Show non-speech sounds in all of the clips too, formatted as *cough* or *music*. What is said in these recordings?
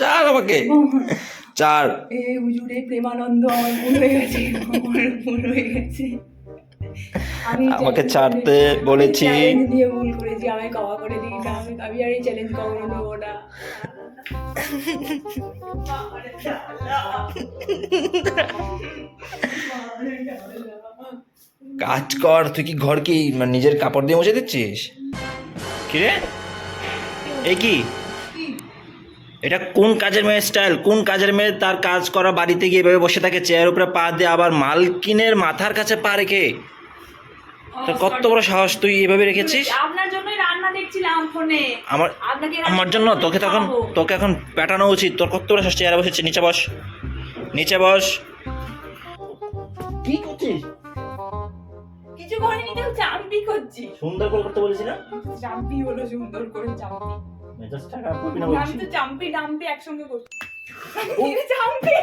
চার আমাকে। চার। এ হুজুরে প্রেমানন্দ আমার ভুল হয়ে গেছে আমার ভুল হয়ে গেছে। আমি আমাকে ছাড়তে বলেছি। দিয়ে ভুল করেছি আমায় করে দিই আমি আমি আর এই চ্যালেঞ্জ কখনো নেব না। কাজ কর তুই কি ঘর কি মানে নিজের কাপড় দিয়ে মুছে দিচ্ছিস? কি রে? এ কি? এটা কোন কাজের মেয়ের স্টাইল কোন কাজের মেয়ে তার কাজ করা বাড়িতে গিয়ে এভাবে বসে থাকে? চেয়ার উপরে পা দিয়ে আবার মালকিনের মাথার কাছে পা রেখে? তোর কত বড় সাহস তুই এভাবে রেখেছিস? আপনার জন্যই রান্না দেখছিলাম ফোনে। আমার আমার জন্য? তোকে তখন তোকে এখন পেটানো উচিত। তোর কত বড় সাহস? চেয়ারে বসেছে। নিচে বস। নিচে বস। কি করছিস? কিছু করিনি তো চাম্পি করছি। সুন্দর করে করতে বলেছি না চাম্পি হলো সুন্দর করে চাম্পি মেজাজটা খারাপ করবি না আমি তো চাম্পি ডাম্পি একসঙ্গে করছি। চাম্পি *laughs*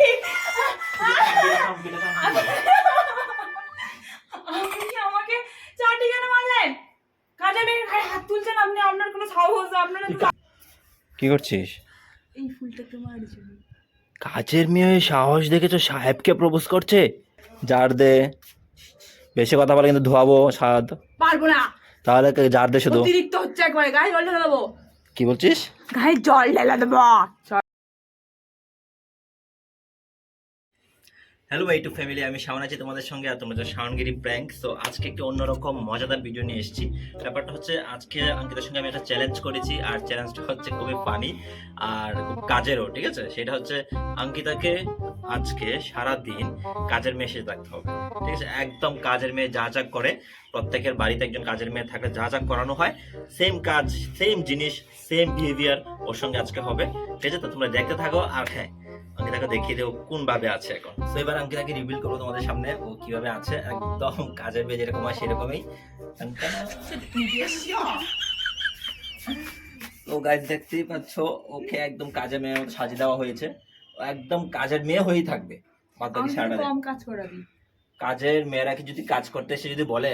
আপনি আমাকে চাটি কেন মারলেন। কাজে মেয়ে গায়ে হাত তুলছেন আপনি আপনার কোনো সাহস আপনার কি করছিস? এই কাজের মেয়ে সাহস দেখেছ সাহেবকে প্রপোজ করছে? জার দে। বেশি কথা বলে কিন্তু ধোয়াবো স্বাদ পারব না। তাহলে কে- জার দে শুধু। অতিরিক্ত হচ্ছে একবারে গায়ে জল কি বলছিস? গায়ে জল ঢেলে দেবো। হ্যালো ভাই টু ফ্যামিলি আমি শাওন আছি তোমাদের সঙ্গে আর তোমরা শাওনগিরি প্র্যাঙ্ক সো আজকে একটু অন্যরকম মজাদার ভিডিও নিয়ে এসেছি। ব্যাপারটা হচ্ছে আজকে অঙ্কিতার সঙ্গে আমি একটা চ্যালেঞ্জ করেছি আর চ্যালেঞ্জটা হচ্ছে খুবই পানি আর খুব কাজেরও, ঠিক আছে? সেটা হচ্ছে অঙ্কিতাকে আজকে সারা দিন কাজের মেয়ে সেজে থাকতে হবে, ঠিক আছে? একদম কাজের মেয়ে যা যা করে, প্রত্যেকের বাড়িতে একজন কাজের মেয়ে থাকলে যা যা করানো হয় সেম কাজ সেম জিনিস সেম বিহেভিয়ার ওর সঙ্গে আজকে হবে, ঠিক আছে? তো তোমরা দেখতে থাকো আর হ্যাঁ অঙ্কিতাকে দেখিয়ে দেবো কোন ভাবে আছে এখন। তো এবার অঙ্কিতাকে রিভিল করব তোমাদের সামনে ও কীভাবে আছে। একদম কাজের মেয়ে যেরকম হয় সেরকমই। তো গাইজ দেখতেই পাচ্ছ ওকে একদম কাজের মেয়ের মতো সাজিয়ে দেওয়া হয়েছে। ও একদম কাজের মেয়ে হয়েই থাকবে। বাদ সারাটা কম কাজ করাবি। কাজের মেয়েরা কি যদি কাজ করতে এসে যদি বলে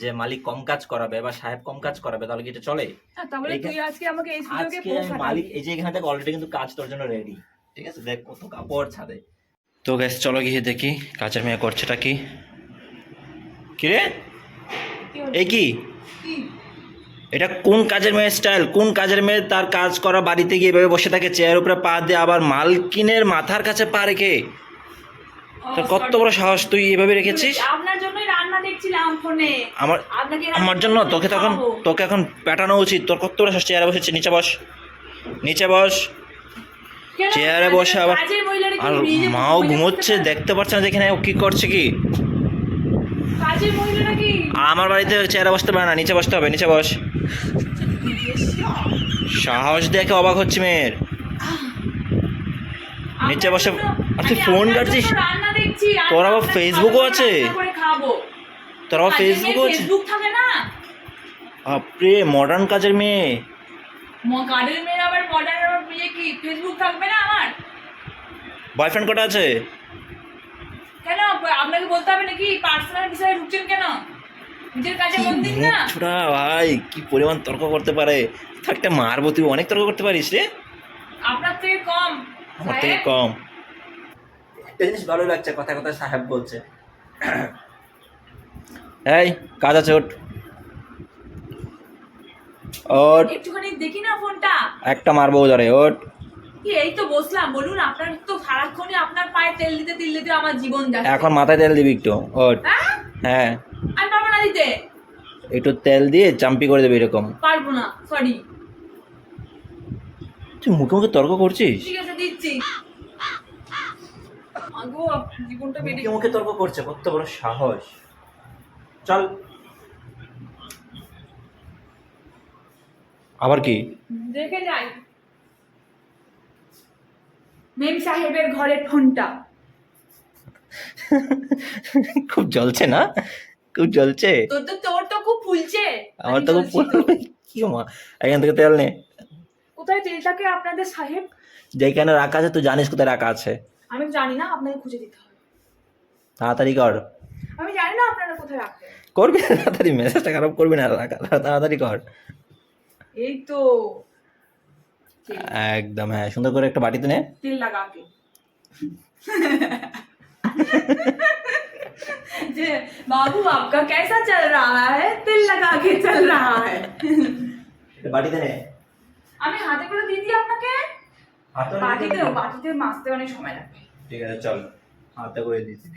যে মালিক কম কাজ করাবে বা সাহেব কম কাজ করাবে তাহলে কি এটা চলে? হ্যাঁ, তাহলে তুই আজকে আমাকে এই সুযোগে আজকে মালিক এই যে এখানে অলরেডি কিন্তু কাজ তোর জন্য রেডি ঠিক আছে? দেখ কত কাপড় ছাদে। তো গ্যাস চলো গিয়ে দেখি কাজের মেয়ে করছেটা কি। কি রে? এই কি? এটা কোন কাজের মেয়ের স্টাইল কোন কাজের মেয়ে তার কাজ করা বাড়িতে গিয়ে এভাবে বসে থাকে চেয়ার উপরে পা দিয়ে আবার মালকিনের মাথার কাছে পা রেখে? তোর কত বড় সাহস তুই এভাবে রেখেছিস? আপনার জন্যই রান্না দেখছিলাম ফোনে। আমার আমার জন্য? তোকে তখন তোকে এখন পেটানো উচিত। তোর কত বড় সাহস? চেয়ারে বসেছে নিচে বস। নিচে বস? চেয়ারে বসে আবার আর মাও ঘুমোচ্ছে? দেখতে পাচ্ছে না যেখানে ও কি করছে কি? আমার বাড়িতে চেয়ারে বসতে পারে না নিচে বসতে হবে নিচে বস। সাহস দেখে অবাক হচ্ছে মেয়ের। নিচে বসে আর তুই ফোন কাটছিস তোর আবার ফেসবুকও আছে? তোর আবার ফেসবুকও আছে? বাপরে মডার্ন কাজের মেয়ে। কাজের মেয়ের আবার মডার্ন আবার বিয়ে কি? ফেসবুক থাকবে না আমার? বয়ফ্রেন্ড কটা আছে? কেন? আপনাকে বলতে হবে নাকি? পার্সোনাল বিষয়ে ঢুকছেন কেন? নিজের কাজে মন দিন না। ছোড়া ভাই কি পরিমাণ তর্ক করতে পারে? তো একটা মারবো তুই অনেক তর্ক করতে পারিস রে। আপনার থেকে কম। আমার থেকে কম। একটা জিনিস ভালো লাগছে কথা কথা সাহেব বলছে। এই কাজ আছে ওট ওট। একটুখানি দেখি না ফোনটা? একটা মারবো ধরে ওট। কি এই তো বসলাম বলুন আপনার তো সারাক্ষণই আপনার পায়ে তেল দিতে তেল দিতে আমার জীবন যাচ্ছে। এখন মাথায় তেল দিবি একটু ওট। হ্যাঁ? হ্যাঁ। আমি পারব না দিতে? একটু তেল দিয়ে চাম্পি করে দেবে এরকম। পারব না সরি তুই মুখে মুখে তর্ক করছিস? ঠিক আছে দিচ্ছি। জীবনটা মুখে তর্ক করছে কত বড় সাহস। চল। আবার কি? দেখে যাই। মেম সাহেবের ঘরের ফোনটা। খুব জ্বলছে না? খুব জ্বলছে? তোর তো তোর তো খুব ফুলছে। আমার তো খুব। কি মা? এখান থেকে তেল নে। কোথায় তেলটাকে আপনাদের সাহেব? যেখানে রাখা আছে তুই জানিস কোথায় রাখা আছে। আমি জানি না আপনাকে খুঁজে দিতে হবে। তাড়াতাড়ি কর। আমি জানি না আপনারা কোথায় রাখবেন। করবি না? তাড়াতাড়ি মেসেজটা খারাপ করবি না। রাখা তাড়াতাড়ি কর। এই তো একদম হ্যাঁ সুন্দর করে একটা বাটিতে নে तेल लगा के जे बाबू आपका कैसा चल रहा है तेल लगा के चल रहा है বাটিতে নে আমি হাতে করে দিয়ে দিই আপনাকে হাতে বাটিতে বাটিতে মাছতে অনেক সময় লাগবে ঠিক আছে চল হাতে করে দিচ্ছি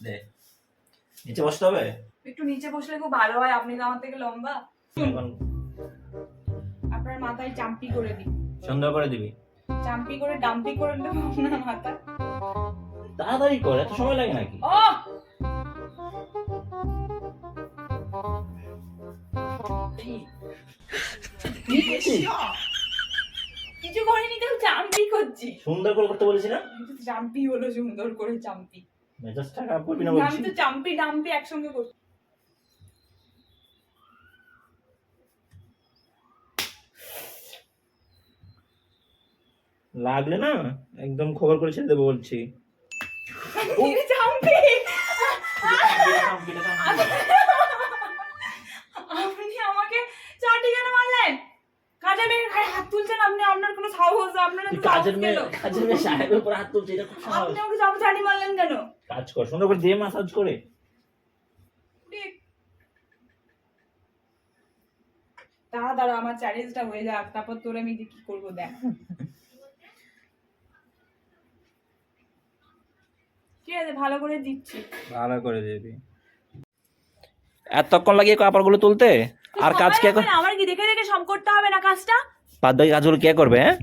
দে নিচে বসতে হবে একটু নিচে বসলে খুব ভালো হয় আপনি তো আমার থেকে লম্বা। আপনার মাথায় চাম্পি করে দিই। সুন্দর করে দিবি? চাম্পি করে ডাম্পি করে দেবো আপনার মাথা তাড়াতাড়ি কর এত সময় লাগে নাকি? ও! কিছু করিনি তো চাম্পি করছি। সুন্দর করে করতে বলেছি না? চাম্পি হলো সুন্দর করে চাম্পি। মেজাজটা খারাপ করবি না আমি তো চাম্পি ডাম্পি একসঙ্গে করছি। লাগলে না একদম খবর করে ছেড়ে দেবো বলছি। আপনি আমাকে চাটি কেন মারলেন? মেয়ে হাত তুলছেন আপনি আপনার কোনো সাহস আপনার কাজের মেয়ে কাজের মেয়ে সাহেবের উপর হাত তুলছে এটা খুব আপনি আমাকে চাটি মারলেন কেন? কাজ কর সুন্দর করে দিয়ে মাসাজ করে। দাঁড়া দাঁড়া আমার চ্যালেঞ্জটা হয়ে যাক তারপর তোর আমি কি করব দেখ। *laughs* ঠিক আছে ভালো করে দিচ্ছি। ভালো করে দিবি। এতক্ষণ লাগিয়ে কাপড়গুলো তুলতে? আর কাজ কে আমার কি দেখে দেখে সব করতে হবে না কাজটা? বাদ বাকি কাজগুলো কে করবে হ্যাঁ?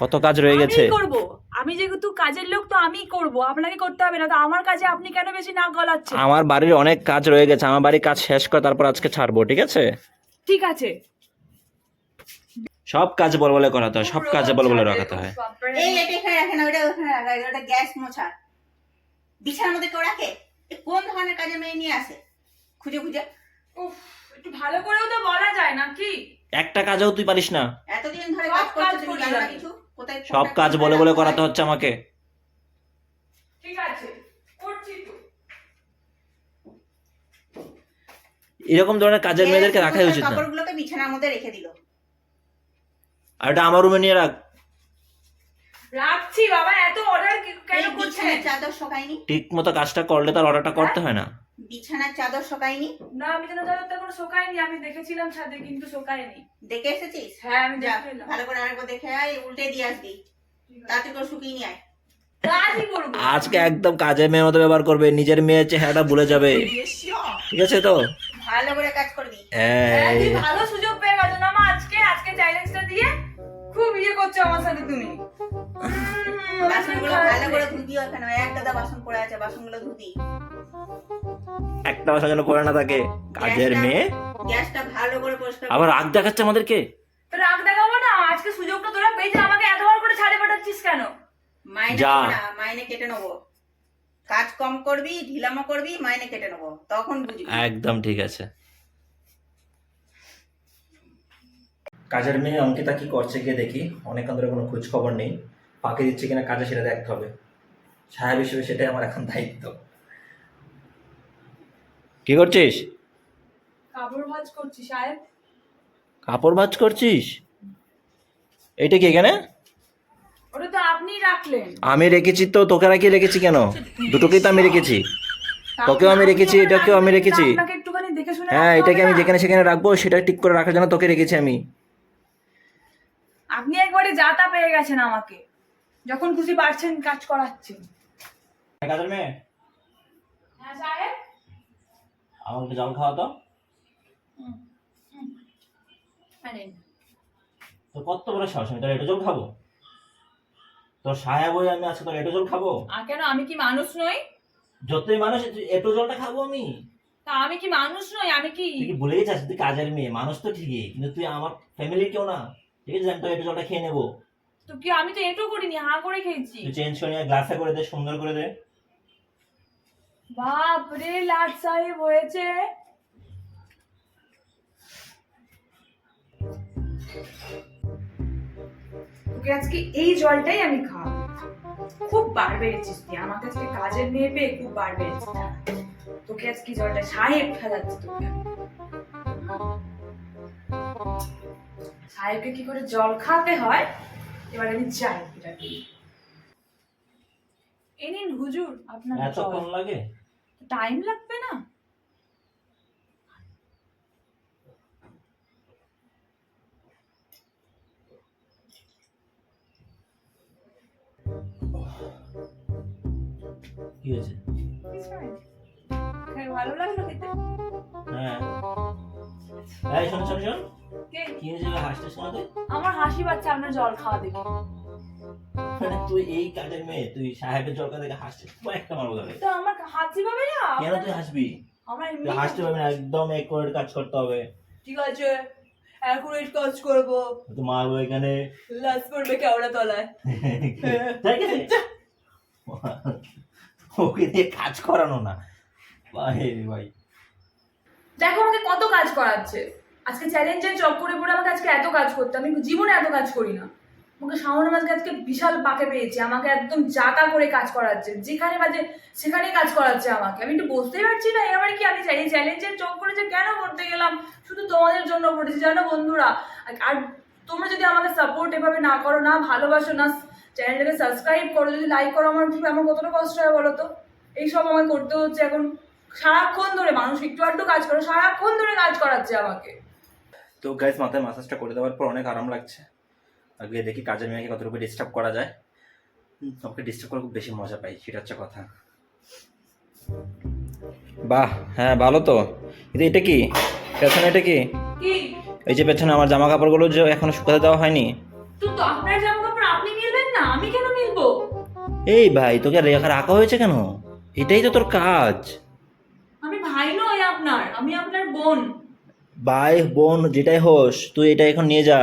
কত কাজ রয়ে গেছে। করব। আমি যেহেতু কাজের লোক তো আমিই করব। আপনাকে করতে হবে না তো আমার কাজে আপনি কেন বেশি নাক গলাচ্ছেন? আমার বাড়ির অনেক কাজ রয়ে গেছে আমার বাড়ির কাজ শেষ করে তারপর আজকে ছাড়বো ঠিক আছে? ঠিক আছে। সব কাজ বল বলে করাতে হয় সব কাজে বল বলে রাখাতে হয়। এই এটা এখানে ওটা ওখানে রাখা ওটা গ্যাস মোছা। বিছানার মধ্যে কেউ রাখে? কোন ধরনের কাজে মেয়ে নিয়ে আসে? খুঁজে খুঁজে। উফ, একটু ভালো করেও তো বলা যায় নাকি একটা কাজেও তুই পারিস না। এতদিন ধরে কাজ কাজ করছ তুমি জানো না কিছু? কোথায় সব কাজ বলে বলে করাতে হচ্ছে আমাকে। ঠিক আছে করছি তো। এরকম ধরনের কাজের মেয়েদেরকে রাখাই উচিত না। কাপড়গুলোকে বিছানার মধ্যে রেখে দিল। আর এটা আমার রুমে নিয়ে রাখ। রাখছি বাবা এত অর্ডার কেন করছেন? চাদর শোকায়নি। ঠিক মতো কাজটা করলে তার অর্ডারটা করতে হয় না। বিছানার চাদর শোকায়নি? না আমি যেন চাদরটা কোনো শোকায়নি আমি দেখেছিলাম ছাদে কিন্তু শোকায়নি। দেখে এসেছিস? হ্যাঁ আমি যা ভালো করে আরেকবার দেখে আয় উল্টে দিয়ে আসবি। তাড়াতাড়ি করে শুকিয়ে নিয়ে আয়। আজকে একদম কাজের মেয়ের মতো ব্যবহার করবে নিজের মেয়ের চেহারাটা ভুলে যাবে। ঠিক আছে তো? ভালো করে কাজ করবি। হ্যাঁ, ভালো সুযোগ পেয়ে গেছো না মা আজকে আজকে চ্যালেঞ্জটা দিয়ে খুব ইয়ে করছ আমার সাথে তুমি। বাসনগুলো ভালো করে ধুবি ওখানে একটা বাসন পড়ে আছে বাসনগুলো ধুবি একটা বাসা যেন পড়ে না থাকে কাজের গ্যাসটা- মেয়ে। গ্যাসটা ভালো করে পরিষ্কার আবার রাগ দেখাচ্ছে আমাদেরকে? রাগ দেখাবো না আজকে সুযোগটা তোরা পেয়েছে আমাকে এতবার করে ছাড়ে পাঠাচ্ছিস কেন? মাইনে না, মাইনে কেটে নেব। কাজ কম করবি ঢিলামো করবি মাইনে কেটে নেব তখন বুঝবি। একদম ঠিক আছে। কাজের মেয়ে অঙ্কিতা কি করছে গিয়ে দেখি অনেকক্ষণ ধরে কোনো খোঁজ খবর নেই। ফাঁকি দিচ্ছে কিনা কাজে সেটা দেখতে হবে। সাহেব হিসেবে সেটাই আমার এখন দায়িত্ব। কি করছিস? কাপড় ভাজ করছি সাহেব। কাপড় ভাজ করছিস? এইটা কি এখানে? ওটা তো আপনি রাখলেন। আমি রেখেছি তো তোকে রাখি রেখেছি কেন? দুটোকেই তো আমি রেখেছি। তোকেও আমি রেখেছি এটাকেও আমি রেখেছি। আপনাকে একটুখানি দেখে শুনে হ্যাঁ এটাকে আমি যেখানে সেখানে রাখব সেটা ঠিক করে রাখার জন্য তোকে রেখেছি আমি। আপনি একবারে যা তা পেয়ে গেছেন আমাকে। যখন খুশি পারছেন কাজ করাচ্ছেন কাজের মেয়ে? হ্যাঁ সাহেব? আমাকে জল খাওয়া তো। তো কত বড় সাহস আমি তোর এটো জল খাব? তোর সাহেব হয়ে আমি আজকে তোর এটো জল খাব? আর কেন আমি কি মানুষ নই? যতই মানুষ এটো জলটা খাব আমি। তা আমি কি মানুষ নই? আমি কি তুই কি ভুলে গেছিস তুই কাজের মেয়ে মানুষ তো ঠিকই। কিন্তু তুই আমার ফ্যামিলির কেউ না। ঠিক আছে আমি তোর এটো জলটা খেয়ে নেব। তো কি আমি তো এটো করিনি হা করে খেয়েছি। তুই চেঞ্জ করে গ্লাসে করে দে সুন্দর করে দে। বাপ রে লাট সাহেব হয়েছে। তোকে আজকে এই জলটাই আমি খাওয়াবো। খুব বার বেড়েছিস তুই আমার কাছে কাজের মেয়ে পেয়ে খুব বার বেড়েছিস। তোকে আজকে জলটা সাহেব খেলাচ্ছে তোকে। সাহেবকে কি করে জল খাওয়াতে হয়? এবার আমি যাই এটা। এই নিন হুজুর আপনার এতক্ষণ লাগে? টাইম লাগবে না? কি হয়েছে? হ্যাঁ, ভালো লাগল খেতে। হ্যাঁ। এই শোন শোন শোন। কে কি হয়েছে হাসতে শোনা আমার হাসি পাচ্ছে আপনার জল খাওয়া দেখে। মানে তুই এই কাজের মেয়ে তুই সাহেবের দেখে হাসছিস? তুই একটা মারবো ধরে তো আমার হাসি পাবে না? কেন তুই হাসবি? আমার হাসতে পারবি না একদম একুরেট কাজ করতে হবে। ঠিক আছে অ্যাকুরেট কাজ করব। তো মারবো এখানে। লাস পড়বে কেওড়া তলায়। *laughs* ঠিক আছে। ওকে দিয়ে কাজ করানো না। ভাই ভাই। দেখো আমাকে কত কাজ করাচ্ছে। আজকে চ্যালেঞ্জের জব করে পড়ে আমাকে আজকে এত কাজ করতে, আমি জীবনে এত কাজ করি না। আমাকে সামনে মাঝকে আজকে বিশাল পাকে পেয়েছে, আমাকে একদম জাতা করে কাজ করাচ্ছে, যেখানে বাজে সেখানেই কাজ করাচ্ছে আমাকে। আমি একটু বুঝতেই পারছি না, এবার কি আমি চাই? চ্যালেঞ্জের জব করে যে কেন করতে গেলাম? শুধু তোমাদের জন্য করেছি, জানো বন্ধুরা? আর- আর তোমরা যদি আমাকে সাপোর্ট এভাবে না করো, না ভালোবাসো, না চ্যানেলটাকে সাবস্ক্রাইব করো, যদি লাইক করো, আমার আমার কতটা কষ্ট হয় বলো তো? এইসব আমাকে করতে হচ্ছে এখন। সারাক্ষণ ধরে মানুষ একটু আধটু কাজ করো, সারাক্ষণ ধরে কাজ করাচ্ছে আমাকে। তো গাইস মাথায় মাসাজটা করে দেওয়ার পর অনেক আরাম লাগছে। আর গিয়ে দেখি কাজের মেয়েকে কতটুকু ডিস্টার্ব করা যায়। ওকে ডিস্টার্ব করে খুব বেশি মজা পাই সেটা হচ্ছে কথা। বাহ হ্যাঁ ভালো তো। কিন্তু এটা কি? পেছনে এটা কি? এই যে পেছনে আমার জামা কাপড়গুলো যে এখনও শুকাতে দেওয়া হয়নি। তো আপনার জামা কাপড় আপনি মিলবেন না আমি কেন মিলবো? এই ভাই তোকে রেখা রাখা হয়েছে কেন? এটাই তো তোর কাজ। আমি ভাই নই আপনার আমি আপনার বোন। ভাই বোন যেটাই হোস তুই এটা এখন নিয়ে যা।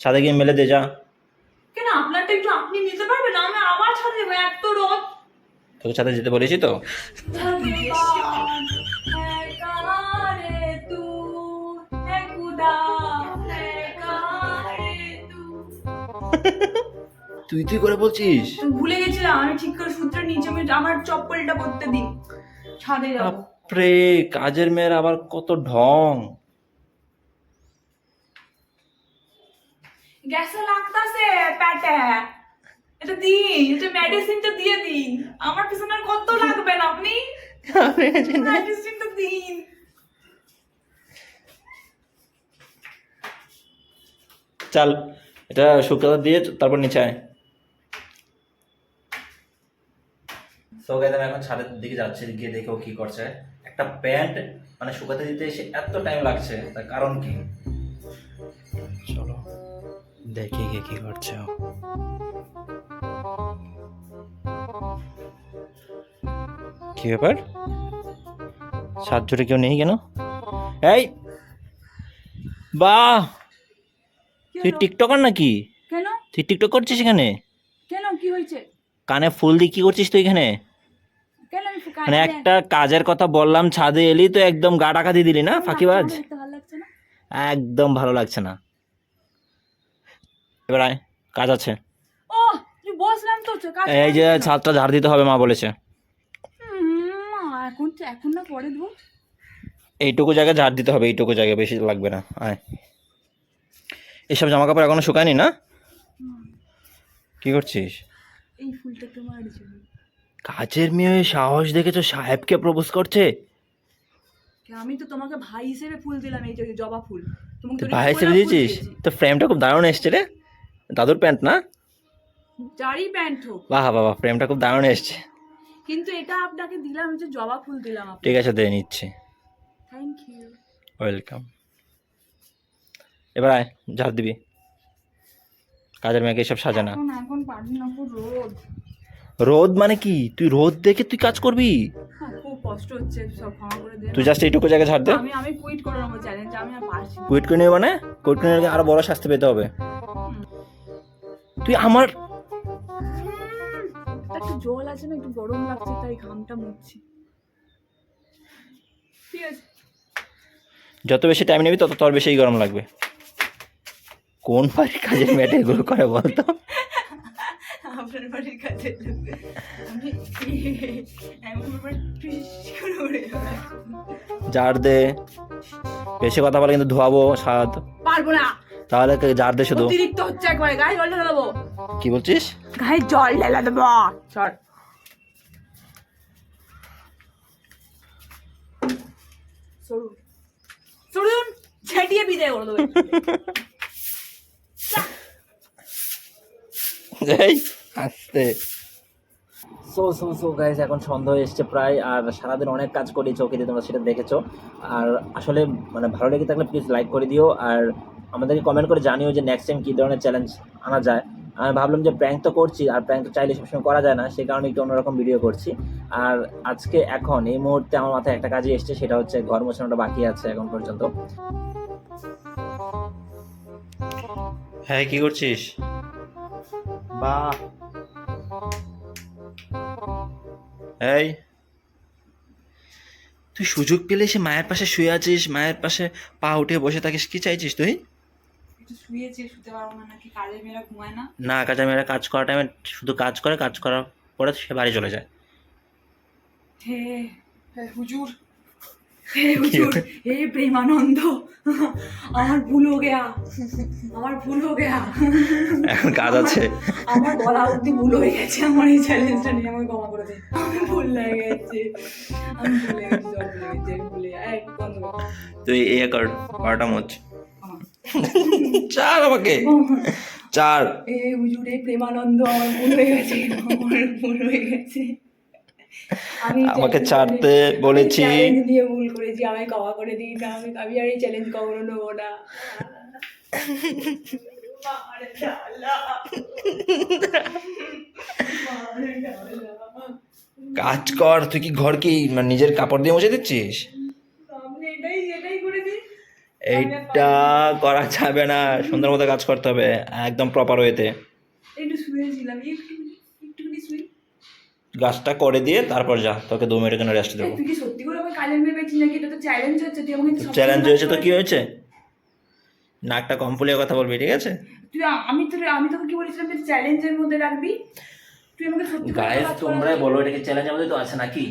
সাথে গিয়ে মেলে দে যা। কেন? আপনারটা একটু আপনি নিতে পারবেন? আমি আবার সাথে যাব এত রোদ। তোকে সাথে যেতে বলেছি তো। *laughs* তুই তুই করে বলছিস? ভুলে গেছিলাম আমি ঠিক করে সূত্রের নিচে আমার চপ্পলটা পরতে দিন ছাদে যাব। বাপরে কাজের মেয়ের আবার কত ঢং। গ্যাসে লাগতাছে প্যাটে। এটা দিন এটা মেডিসিনটা দিয়ে দিন। আমার পিছনে কত লাগবেন আপনি? মেডিসিনটা দিন। চাল এটা শুকাতে দিয়ে তারপর নিচে আয়। তো গাইজ আমি এখন ছাদের দিকে যাচ্ছি গিয়ে দেখে ও কি করছে। একটা প্যান্ট মানে শুকাতে দিতে এসে এত টাইম লাগছে তার কারণ কি? চলো দেখি গিয়ে কি করছে। কি ব্যাপার? সাত জোরে কেউ নেই কেন? এই! বাহ তুই টিকটকার নাকি? কেন? তুই টিকটক করছিস এখানে? কেন? কি হয়েছে? কানে ফুল দিয়ে কি করছিস তুই এখানে? মানে একটা কাজের কথা বললাম ছাদে এলি তো একদম গা টাকা দিয়ে দিলি না ফাঁকিবাজ? একদম ভালো লাগছে না। এবার আয় কাজ আছে। এই যে ছাদটা ঝাড় দিতে হবে মা বলেছে। এখন এখন না পরে দেবো এইটুকু জায়গায় ঝাড় দিতে হবে এইটুকু জায়গায় বেশি লাগবে না। আয়। এসব জামা কাপড় এখনও শুকায়নি না? কি করছিস? এই ফুলটা তোমার কাজের মেয়ে হয়ে সাহস দেখেছ সাহেবকে প্রপোজ করছে। আমি তো তোমাকে ভাই হিসেবে ফুল দিলাম এই যে জবা ফুল। তোমাকে ভাই হিসেবে দিয়েছিস? তো ফ্রেমটা খুব দারুণ এসছে রে। দাদুর প্যান্ট না? যারই প্যান্ট হোক। বাহ বাবা ফ্রেমটা খুব দারুণ এসছে। কিন্তু এটা আপনাকে দিলাম যে জবা ফুল দিলাম ঠিক আছে দিয়ে নিচ্ছি। থ্যাংক ইউ ওয়েলকাম এবার আয় ঝাড় দিবি। কাজের মেয়েকে সব সাজা না। এখন এখন না খুব রোদ মানে কি? তুই রোদ দেখে তুই কাজ করবি? হ্যাঁ, খুব কষ্ট হচ্ছে সব ক্ষমা করে দেন তুই জাস্ট এইটুকু জায়গায় ঝাড় দে। আমি আমি কুইট করে নেব চ্যালেঞ্জ আমি আর পারছি কুইট করে নিবি মানে? কুইট করে নিলে আরও বড় শাস্তি পেতে হবে। তুই আমার একটু জল আছে না একটু গরম লাগছে তাই ঘামটা মুছছি। ঠিক আছে। যত বেশি টাইম নিবি তত তোর বেশি গরম লাগবে। কোন বাড়ির কাজের মেয়েটা এগুলো করে বলতো? আপনার বাড়ির কাছে আমি এমন ব্যাপার করে উড়ে বেড়াচ্ছি। দে। বেশি কথা বলে কিন্তু ধোয়াবো স্বাদ। পারব না। তাহলে জার দে শুধু। অতিরিক্ত হচ্ছে একবারে গায়ে জল ঢেলে দেবো। কি বলছিস? গায়ে জল ঢেলে দেবো। চল। সরুন সরুন ছেটিয়ে বিদায় করে দেবে। এই। আস্তে। সো সো সো গাইস এখন সন্ধ্যা হয়ে এসছে প্রায় আর সারাদিন অনেক কাজ করি চৌকি দিয়ে তোমরা সেটা দেখেছ। আর আসলে মানে ভালো লেগে থাকলে প্লিজ লাইক করে দিও আর আমাদেরকে কমেন্ট করে জানিও যে নেক্সট টাইম কী ধরনের চ্যালেঞ্জ আনা যায়। আমি ভাবলাম যে প্র্যাঙ্ক তো করছি আর প্র্যাঙ্ক তো চাইলে সবসময় করা যায় না সেই কারণে একটু অন্যরকম ভিডিও করছি। আর আজকে এখন এই মুহূর্তে আমার মাথায় একটা কাজই এসছে সেটা হচ্ছে ঘর মোছানোটা বাকি আছে এখন পর্যন্ত। হ্যাঁ কি করছিস? বাহ। এই। তুই সুযোগ পেলে সে মায়ের পাশে শুয়ে আছিস মায়ের পাশে পা উঠে বসে থাকিস কি চাইছিস তুই? না কাজে মেয়েরা কাজ করার টাইমে শুধু কাজ করে কাজ করার পরে সে বাড়ি চলে যায়। হে হুজুর। হে হুজুর হে প্রেমানন্দ। আমার ভুল হো গেয়া। আমার ভুল হো গেয়া। এখন কাজ আছে। আমার গলা অব্দি ভুল হয়ে গেছে। আমার এই চ্যালেঞ্জটা নিয়ে আমাকে ক্ষমা করে দিন। আমি ভুল লেগে গেছে। আমি ভুলে ভুলে গেছি ভুলে এই বন্ধ কর। তুই এ কর বারোটা মোচ চার আমাকে। চার। এ হুজুর এই প্রেমানন্দ আমার ভুল হয়ে গেছে। আমার ভুল হয়ে গেছে। আমাকে ছাড়তে বলেছি। নিয়ে ভুল করেছি আমায় ক্ষমা করে দিই না আমি আমি আর এই চ্যালেঞ্জ কখনো নেব না। কাজ কর তুই কি ঘর কি মানে নিজের কাপড় দিয়ে মুছে দিচ্ছিস এইটা করা যাবে না সুন্দর মতো কাজ করতে হবে একদম প্রপার ওয়েতে একটু শুয়েছিলাম গাছটা করে দিয়ে তারপর যা তোকে দু মিনিটের জন্য রেস্ট দেবো। তুই কি সত্যি করে আমার কাজের মেয়ে পেয়েছিস নাকি? এটা তো চ্যালেঞ্জ হচ্ছে তুই আমাকে চ্যালেঞ্জ হয়েছে তো কি হয়েছে? নাকটা কম ফুলিয়ে কথা বলবি ঠিক আছে? তুই আমি তো আমি তোকে কি বলেছিলাম যে চ্যালেঞ্জের মধ্যে রাখবি? তুই আমাকে সত্যি গাইস তোমরা বলো এটা কি চ্যালেঞ্জের মধ্যে তো আছে নাকি?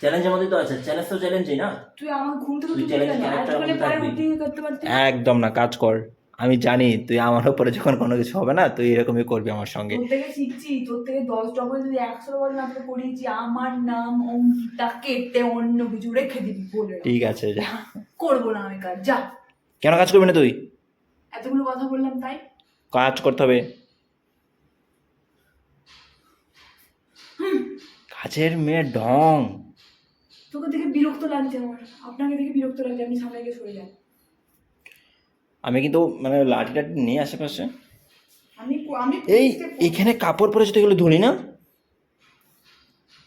চ্যালেঞ্জের মধ্যেই তো আছে চ্যালেঞ্জ তো চ্যালেঞ্জই না? তুই আমার ঘুম থেকে তুই মধ্যে করতে পারতি একদম না কাজ কর। আমি জানি তুই আমার উপরে যখন কোনো কিছু হবে না তুই এরকমই করবি আমার সঙ্গে। তোর থেকে শিখছি তোর থেকে দশ ডবল যদি একশো ডবল না তোকে পড়িয়েছি আমার নাম অঙ্কিতা কেটে অন্য কিছু রেখে দিবি বলে। ঠিক আছে যা। করব না আমি কাজ যা। কেন কাজ করবি না তুই? এতগুলো কথা বললাম তাই? কাজ করতে হবে। কাজের মেয়ে ঢং। তোকে দেখে বিরক্ত লাগছে আমার। আপনাকে দেখে বিরক্ত লাগছে আপনি সামনে গিয়ে সরে যান আমি কিন্তু মানে লাঠি টাঠি নিয়ে আশেপাশে। এই এখানে কাপড় পরেছে তুই এগুলো ধুলি না?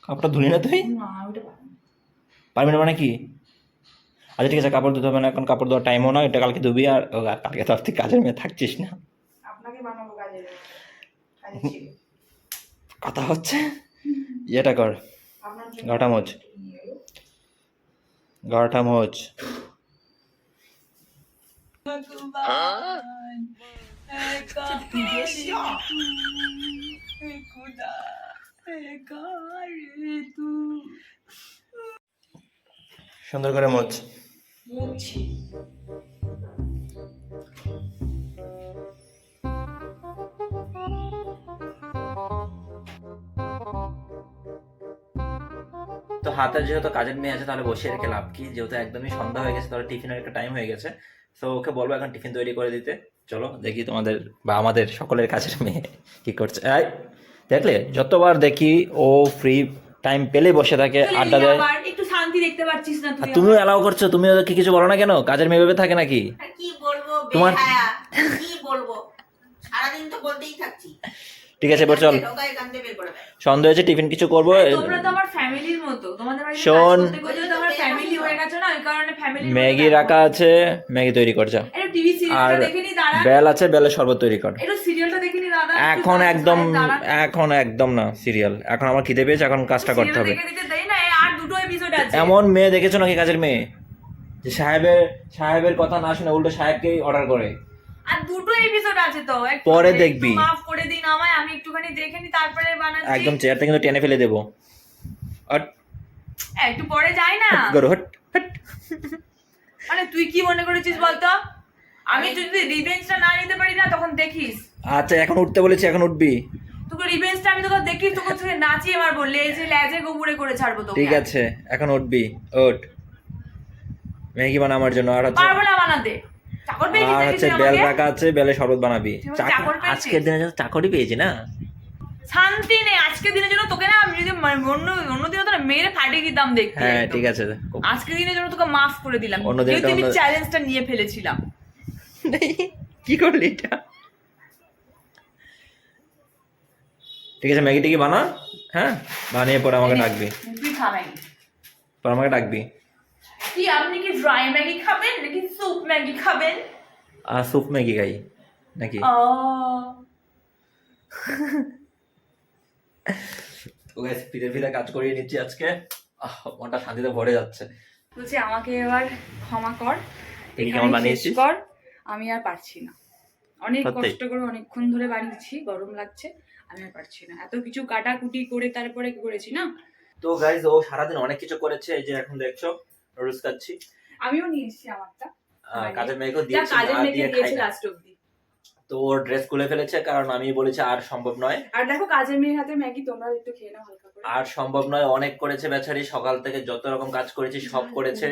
কাপড়টা ধুলি না তুই। পারবি না। মানে কি? আচ্ছা ঠিক আছে কাপড় ধুতে হবে না এখন কাপড় ধোয়ার টাইমও না এটা কালকে ধুবি আর কালকে তো আর তুই কাজের মেয়ে থাকছিস না। কথা হচ্ছে? ইয়েটা কর গাটা মোচ গাটা মোচ সুন্দর করে মোচ মুছি। তো হাতে যেহেতু কাজের মেয়ে আছে তাহলে বসে রেখে লাভ কি? যেহেতু একদমই সন্ধ্যা হয়ে গেছে তাহলে টিফিনের একটা টাইম হয়ে গেছে। তো ওকে বলব এখন টিফিন তৈরি করে দিতে। চলো দেখি তোমাদের বা আমাদের সকলের কাজের মেয়ে কি করছে। এই দেখলে? যতবার দেখি ও ফ্রি টাইম পেলে বসে থাকে আড্ডা দেয়। একটু শান্তি দেখতে পাচ্ছিস না আর তুই তুমিও অ্যালাউ করছ তুমি ওদেরকে কিছু বলো না কেন? কাজের মেয়ে ভেবে থাকে নাকি? কি বলব তোমার- কি বলব? সারাদিন তো বলতেই থাকছি। ঠিক আছে এবার চল। সন্দেহ হয়েছে টিফিন কিছু করব। তোমরা তো আমার ফ্যামিলির মতো। তোমাদের বাড়িতে শোন। ম্যাগি রাখা আছে ম্যাগি তৈরি কর যা। আর বেল আছে বেলের শরবত তৈরি কর। এখন একদম এখন একদম না সিরিয়াল। এখন আমার খিদে পেয়েছে এখন কাজটা করতে হবে। দেখে দিতে দেই না এই আর দুটো এপিসোড আছে। এমন মেয়ে দেখেছ নাকি কাজের মেয়ে? যে সাহেবের সাহেবের কথা না শুনে উল্টো সাহেবকেই অর্ডার করে। আর দুটো এপিসোড আছে তো পরে দেখবি। মাফ করে দিন আমায় আমি একটুখানি দেখে নি তারপরে বানাচ্ছি। একদম চেয়ার থেকে কিন্তু টেনে ফেলে দেবো। এ, একটু পরে যাই না? করো হট হট। মানে তুই কি মনে করেছিস বলতো? আমি যদি রিভেঞ্জটা না নিতে পারি না তখন দেখিস। আচ্ছা এখন উঠতে বলেছি এখন উঠবি। তোকে রিভেঞ্জটা আমি তোকে দেখি তোকে তুই নাচিয়ে মারবো লেজে লেজে গোবরে করে ছাড়বো তোকে। ঠিক আছে এখন উঠবি ওঠ। ম্যাগি বানা আমার জন্য আর পারব না বানাতে। হচ্ছে বেল রাখা আছে বেলে শরবত বানাবি? আজকের দিনে যত চাকরি পেয়েছি না। শান্তি নেই আজকের দিনের জন্য তোকে না আমি যদি অন্য অন্য দিনে তো মেরে ফাটিয়ে দিতাম দেখতে হ্যাঁ ঠিক আছে। আজকের দিনের জন্য তোকে মাফ করে দিলাম। অন্য আমি অন্য- চ্যালেঞ্জটা নিয়ে ফেলেছিলাম। *laughs* কি করলি এটা? ঠিক আছে ম্যাগি টেগি বানা হ্যাঁ? বানিয়ে পরে আমাকে ডাকবি। তুই খাবেন পরে আমাকে ডাকবি। কি আপনি কি ড্রাই ম্যাগি খাবেন নাকি স্যুপ ম্যাগি খাবেন? আর স্যুপ ম্যাগি খাই নাকি? *laughs* তো গাইস ফিরে ফিরে কাজ করিয়ে নিচ্ছি আজকে। মনটা শান্তিতে ভরে যাচ্ছে। বলছি আমাকে এবার ক্ষমা কর। কেমন বানিয়েছিস? কর। আমি আর পারছি না। অনেক কষ্ট করে অনেকক্ষণ ধরে বানিয়েছি গরম লাগছে আমি আর পারছি না। এত কিছু কাটাকুটি করে তারপরে করেছি না? তো গাইজ ও সারাদিন অনেক কিছু করেছে এই যে এখন দেখছ নুডলস খাচ্ছি। আমিও নিয়েছি আমারটা। কাজের মেয়েকেও দিয়েছি কাজের মেয়েকে দিয়েছে। লাস্ট অব্দি তো ওর ড্রেস খুলে ফেলেছে কারণ আমি বলেছি আর সম্ভব নয়। আর দেখো কাজের মেয়ের হাতে ম্যাগি তোমরা একটু খেয়ে নাও হালকা করে। আর সম্ভব নয় অনেক করেছে বেচারি সকাল থেকে যত রকম কাজ করেছি সব করেছে।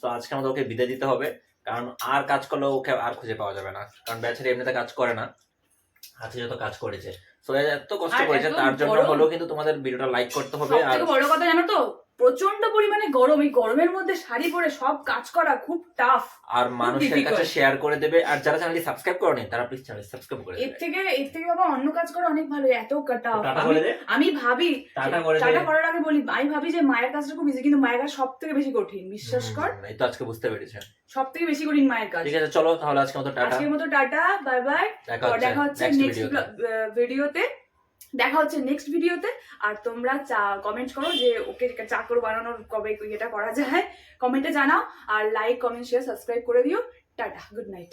তো আজকে আমাদের ওকে বিদায় দিতে হবে কারণ আর কাজ করলেও ওকে আর খুঁজে পাওয়া যাবে না কারণ বেচারি এমনিতে কাজ করে না আজকে যত কাজ করেছে। তো এত কষ্ট করেছে তার জন্য। হলেও কিন্তু তোমাদের ভিডিওটা লাইক করতে হবে আর বড় কথা জানো তো প্রচণ্ড পরিমাণে গরম এই গরমের মধ্যে শাড়ি পরে সব কাজ করা খুব টাফ আর মানুষের কাছে শেয়ার করে দেবে আর যারা চ্যানেলটি সাবস্ক্রাইব করনি তারা প্লিজ চ্যানেল সাবস্ক্রাইব করে এর থেকে এর থেকে বাবা অন্য কাজ করা অনেক ভালো এত দে। আমি ভাবি টাটা করে টাটা করার আগে বলি আমি ভাবি যে মায়ের কাজটা খুব ইজি কিন্তু মায়ের কাজ সব থেকে বেশি কঠিন বিশ্বাস কর। এই তো আজকে বুঝতে পেরেছে সব থেকে বেশি কঠিন মায়ের কাজ। ঠিক আছে চলো তাহলে আজকে মতো টাটা। আজকের মতো টাটা বাই বাই দেখা হচ্ছে নেক্সট ভিডিওতে দেখা হচ্ছে নেক্সট ভিডিওতে আর তোমরা চা কমেন্ট করো যে ওকে চাকর বানানোর কবে এটা করা যায়। কমেন্টে জানাও আর লাইক কমেন্ট শেয়ার সাবস্ক্রাইব করে দিও। Tata good night